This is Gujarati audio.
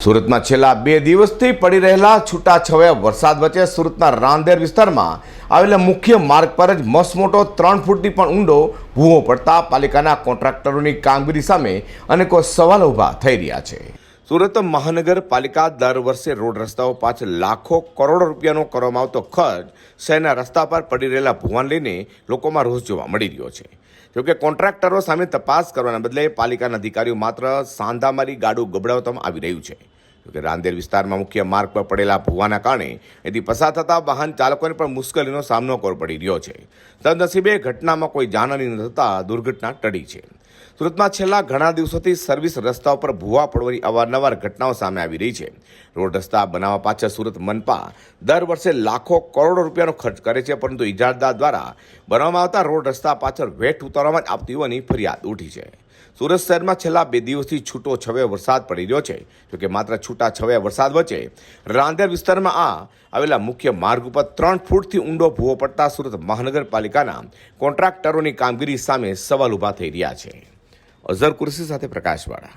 સુરતમાં છેલ્લા બે દિવસથી પડી રહેલા છૂટાછવાયા વરસાદ વચ્ચે સુરતના રાંદેર વિસ્તારમાં આવેલા મુખ્ય માર્ગ પર જ મસમોટો ત્રણ ફૂટથી પણ ઊંડો ભૂવો પડતા પાલિકાના કોન્ટ્રાક્ટરોની કામગીરી સામે અનેકો સવાલો ઊભા થઈ રહ્યા છે. સુરત મહાનગરપાલિકા દર વર્ષે રોડ રસ્તાઓ પાછળ લાખો કરોડો રૂપિયાનો કરવામાં આવતો ખર્ચ શહેરના રસ્તા પર પડી રહેલા ભૂવાન લઈને લોકોમાં રોષ જોવા મળી રહ્યો છે. જોકે કોન્ટ્રાક્ટરો સામે તપાસ કરવાના બદલે પાલિકાના અધિકારીઓ માત્ર સાંધામારી ગાડું ગબડાવવામાં આવી રહ્યું છે. જોકે રાંદેર વિસ્તારમાં મુખ્ય માર્ગ પર પડેલા ભૂવાના કારણે એથી પસાર થતા વાહન ચાલકોને પણ મુશ્કેલીનો સામનો કરવો પડી રહ્યો છે. સદનસીબે ઘટનામાં કોઈ જાનહાની ન થતાં દુર્ઘટના ટળી છે. સુરતમાં છેલ્લા ઘણા દિવસોથી સર્વિસ રસ્તા ઉપર ભૂવા પડવાની અવારનવાર ઘટનાઓ સામે આવી રહી છે. રોડ રસ્તા બનાવવા પાછળ સુરત મનપા દર વર્ષે લાખો કરોડો રૂપિયાનો ખર્ચ કરે છે, પરંતુ ઇજારદાર દ્વારા બનાવવામાં આવતા રોડ રસ્તા પાછળ વેઠ ઉતારવામાં આવતી હોવાની ફરિયાદ ઉઠી છે. સુરત શહેરમાં છેલ્લા બે દિવસથી છૂટો છવે વરસાદ પડી રહ્યો છે, જોકે માત્ર છૂટા છવે વરસાદ વચ્ચે રાંદેર વિસ્તારમાં આ આવેલા મુખ્ય માર્ગ ઉપર ત્રણ ફૂટથી ઊંડો ભૂવો પડતા સુરત મહાનગરપાલિકાના કોન્ટ્રાક્ટરોની કામગીરી સામે સવાલ ઊભા થઈ રહ્યા છે. અઝર કુરશી સાથે પ્રકાશવાળા